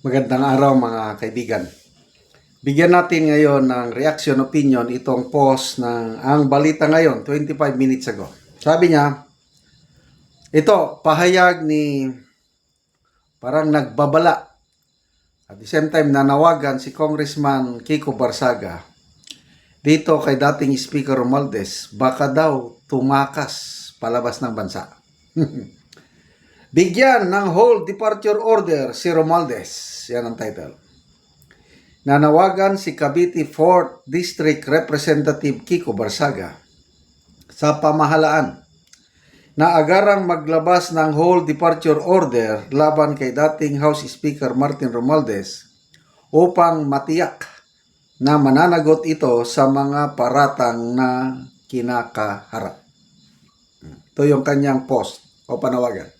Magandang araw mga kaibigan. Bigyan natin ngayon ng reaction opinion itong post ng ang balita ngayon 25 minutes ago. Sabi niya, ito pahayag ni parang nagbabala. At the same time nanawagan si Congressman Kiko Barsaga dito kay dating Speaker Romualdez baka daw tumakas palabas ng bansa. Bigyan ng whole departure order si Romualdez. Yan ang title. Nanawagan si Cavite 4th District Representative Kiko Barsaga sa pamahalaan na agarang maglabas ng whole departure order laban kay dating House Speaker Martin Romualdez upang matiyak na mananagot ito sa mga paratang na kinakaharap. Ito yung kanyang post o panawagan.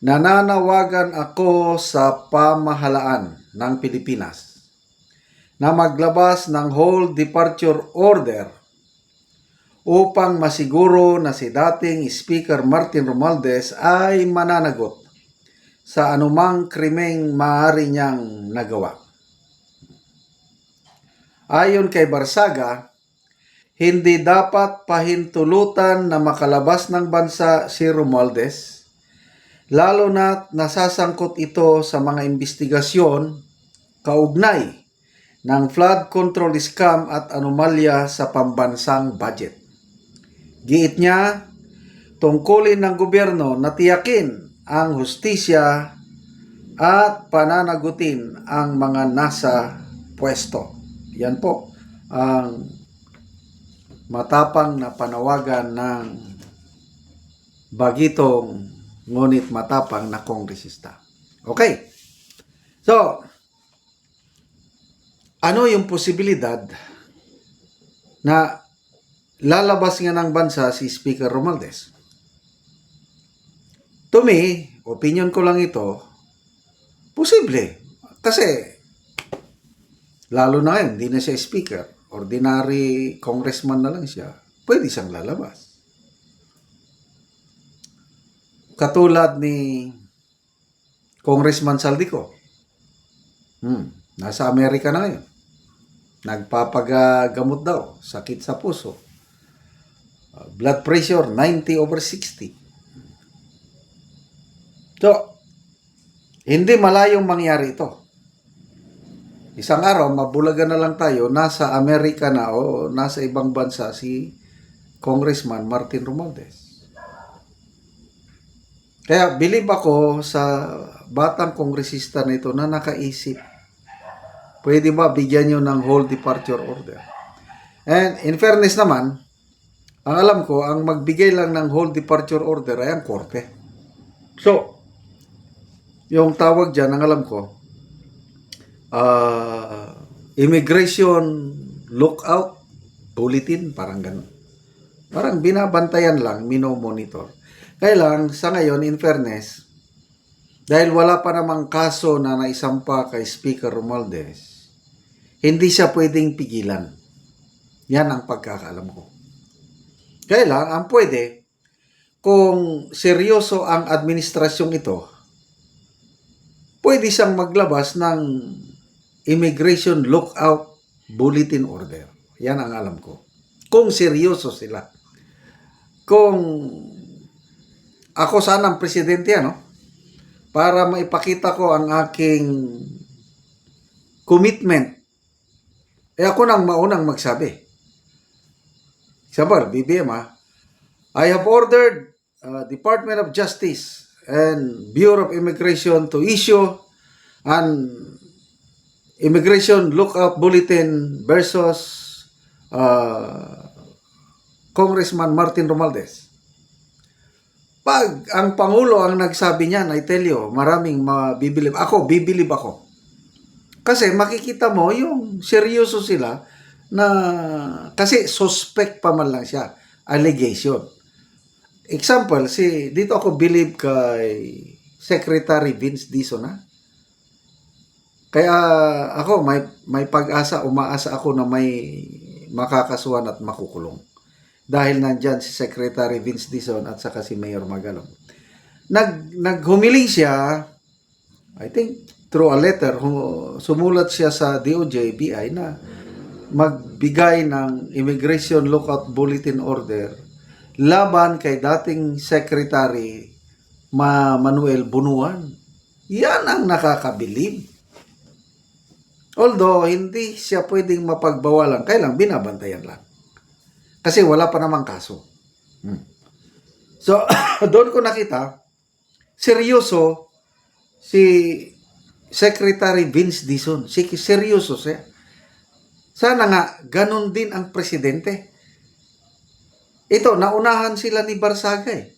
Nananawagan ako sa pamahalaan ng Pilipinas na maglabas ng whole departure order upang masiguro na si dating Speaker Martin Romualdez ay mananagot sa anumang krimeng maaari niyang nagawa. Ayon kay Barsaga, hindi dapat pahintulutan na makalabas ng bansa si Romualdez lalo na nasasangkot ito sa mga investigasyon kaugnay ng flood control scam at anomalya sa pambansang budget. Giit niya, tungkulin ng gobyerno na tiyakin ang hustisya at pananagutin ang mga nasa pwesto. Yan po ang matapang na panawagan ng bagitong ngunit matapang na kongresista. Okay. So, ano yung posibilidad na lalabas nga ng bansa si Speaker Romualdez? To me, opinion ko lang ito, posible. Kasi, lalo na ngayon, hindi na siya speaker. Ordinary congressman na lang siya. Pwede siyang lalabas. Katulad ni Congressman Saldico. Hmm, nasa Amerika na ngayon. Nagpapagamot daw, sakit sa puso. Uh, blood pressure 90 over 60. So, hindi malayong mangyari ito. Isang araw, mabulagan na lang tayo, nasa Amerika na o nasa ibang bansa si Congressman Martin Romualdez. Kaya believe ako sa batang kongresista na ito na nakaisip. Pwede ba bigyan nyo ng whole departure order? And in fairness naman, ang alam ko, ang magbigay lang ng whole departure order ay ang korte. So, yung tawag dyan, ang alam ko, uh, immigration lookout bulletin, parang ganun. Parang binabantayan lang, minomonitor. Kaya lang, sa ngayon, in fairness, dahil wala pa namang kaso na naisampa kay Speaker Romualdez, hindi siya pwedeng pigilan. Yan ang pagkakaalam ko. Kaya lang, ang pwede, kung seryoso ang administrasyong ito, pwede siyang maglabas ng Immigration Lookout Bulletin Order. Yan ang alam ko. Kung seryoso sila. Kung ako sana ang presidente, ano? Para maipakita ko ang aking commitment. Eh ako nang maunang magsabi. Example, BBM ha. I have ordered uh, Department of Justice and Bureau of Immigration to issue an immigration lookout bulletin versus uh, Congressman Martin Romualdez. Pag ang Pangulo ang nagsabi niyan, I tell you, maraming mabibilib. Ako, bibilib ako. Kasi makikita mo yung seryoso sila na kasi suspect pa man lang siya. Allegation. Example, si dito ako believe kay Secretary Vince Dizon ha. Kaya ako may may pag-asa, umaasa ako na may makakasuhan at makukulong. Dahil nandyan si Secretary Vince Dizon at saka si Mayor Magalong. Nag naghumiling siya I think through a letter, sumulat siya sa DOJ, BI na magbigay ng Immigration Lookout Bulletin Order laban kay dating Secretary Ma Manuel Bunuan. Yan ang nakakabilib. Although, hindi siya pwedeng mapagbawalan. Kailang binabantayan lang. Kasi wala pa namang kaso. Hmm. So, doon ko nakita, seryoso si Secretary Vince Dizon. Si seryoso siya. Sana nga, ganun din ang presidente. Ito, naunahan sila ni Barsaga eh.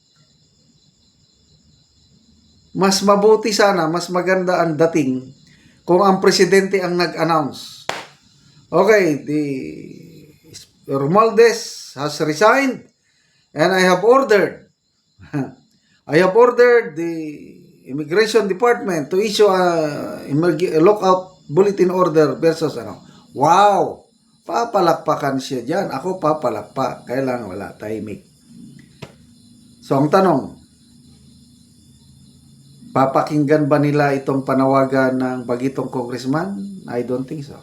Mas mabuti sana, mas maganda ang dating kung ang presidente ang nag-announce. Okay, the Romualdez has resigned and I have ordered I have ordered the Immigration Department to issue a, a lockout bulletin order versus ano. Wow! Papalakpakan siya dyan. Ako papalakpak. Kailangan wala. Tahimik. So, ang tanong, papakinggan ba nila itong panawagan ng bagitong congressman? I don't think so.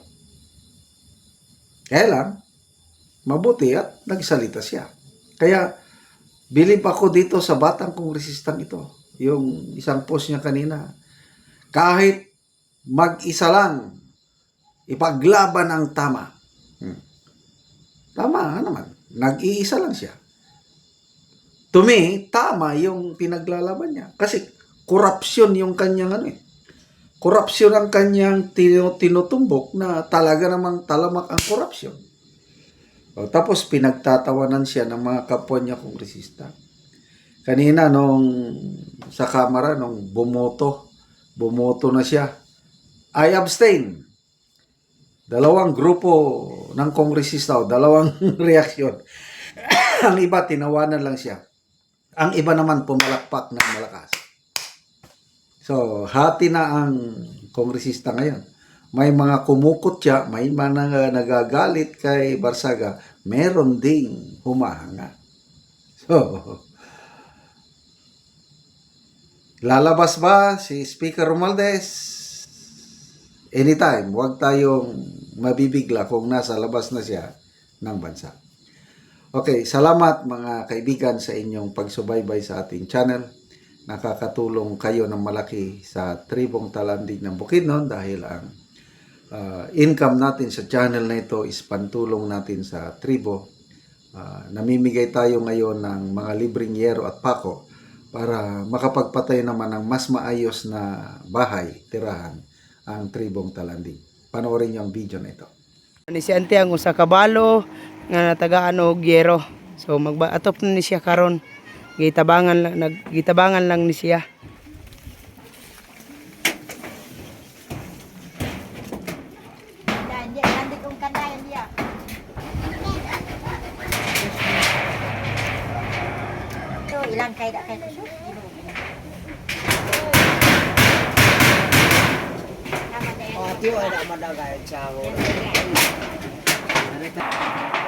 Kaya mabuti at nagsalita siya. Kaya, bilib ako dito sa batang kongresistang ito. Yung isang post niya kanina. Kahit mag-isa lang, ipaglaban ang tama. Hmm. Tama naman. Nag-iisa lang siya. To me, tama yung pinaglalaban niya. Kasi korupsyon yung kanyang ano eh. Korupsyon ang kanyang tinu- tinutumbok na talaga namang talamak ang korupsyon. O, tapos pinagtatawanan siya ng mga kapwa niya kongresista. Kanina nung sa kamera, nung bumoto, bumoto na siya, I abstain. Dalawang grupo ng kongresista o dalawang reaksyon. ang iba, tinawanan lang siya. Ang iba naman pumalakpak ng malakas. So, hati na ang kongresista ngayon. May mga kumukutya, may mga nagagalit kay Barsaga, meron ding humahanga. So, lalabas ba si Speaker Romualdez? Anytime, huwag tayong mabibigla kung nasa labas na siya ng bansa. Okay, salamat mga kaibigan sa inyong pagsubaybay sa ating channel. Nakakatulong kayo ng malaki sa tribong talandig ng Bukidnon dahil ang uh, income natin sa channel na ito is pantulong natin sa tribo. Uh, namimigay tayo ngayon ng mga libreng yero at pako para makapagpatay naman ng mas maayos na bahay, tirahan ang tribong talandig. Panoorin niyo ang video na ito. Ni si ante ang usa ka balo nga natagaan og yero. So magbaatop na ni siya karon. Gitabangan lang nag gitabangan lang ni siya. บันไดอันเดียวโอ้ยร่างกายด่าใครก็ชุบกิโลทำบันได Oh, tiyo ay naman na gaya, chavo. Ano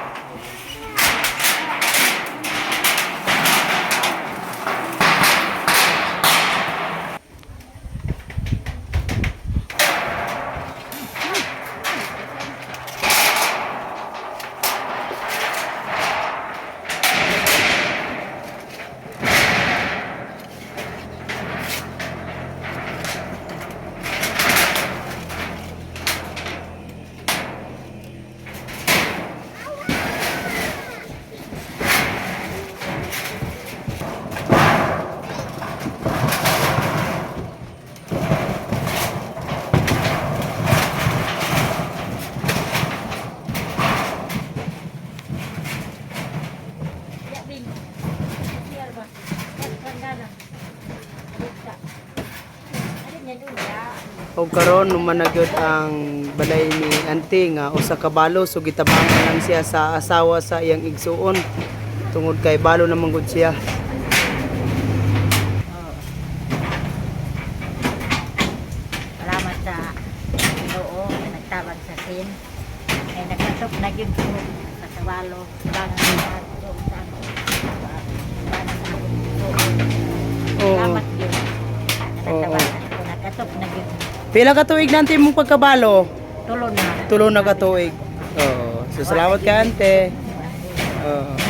Og karon numanagyod ang balay ni ante nga usa ka balo so gitabangan lang siya sa asawa sa iyang igsuon. Tungod kay balo na manggod siya. Salamat sa Ginoo na nagtawag sa sin. Ay nagkasok na gyud ko sa kabalo. Bangan sa doon sa bangan sa Ginoo. Oo. Salamat gyud. Oo. Nagtawagan ko nagkasok na gyud. Pila ka tuig nanti mong pagkabalo? Tulo na. Tulo na ka tuig. Oo. So salamat ka ante. Oo.